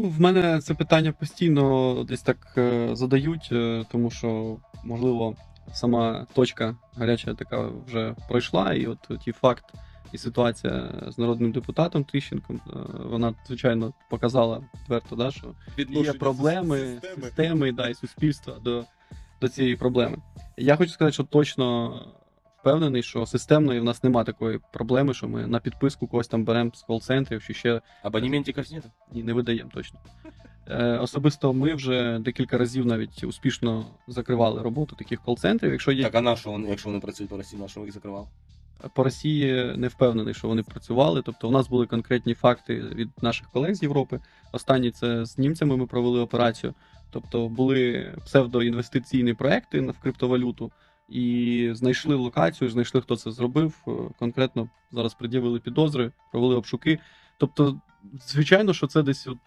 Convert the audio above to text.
Ну, в мене це питання постійно десь так е, задають, е, тому що, можливо, сама точка гаряча така вже пройшла, і от ті факт і ситуація з народним депутатом Тищенком, е, вона, звичайно, показала відверто, да, що є проблеми системи. системи, да, і суспільства до, до цієї проблеми. Я хочу сказати, що точно впевнений, що системної в нас немає такої проблеми, що ми на підписку когось там беремо з кол-центрів чи ще Абонементиков нет? ні, не видаємо точно. Е, особисто ми вже декілька разів навіть успішно закривали роботу таких кол-центрів. Якщо є Так, а на що вони, якщо вони працюють по Росії, на що їх закривав? по Росії, не впевнений, що вони працювали. Тобто, у нас були конкретні факти від наших колег з Європи. Останні це з німцями ми провели операцію. Тобто були псевдоінвестиційні проекти в криптовалюту. І знайшли локацію, знайшли, хто це зробив. е, Конкретно зараз пред'явили підозри, провели обшуки. Тобто, звичайно, що це десь от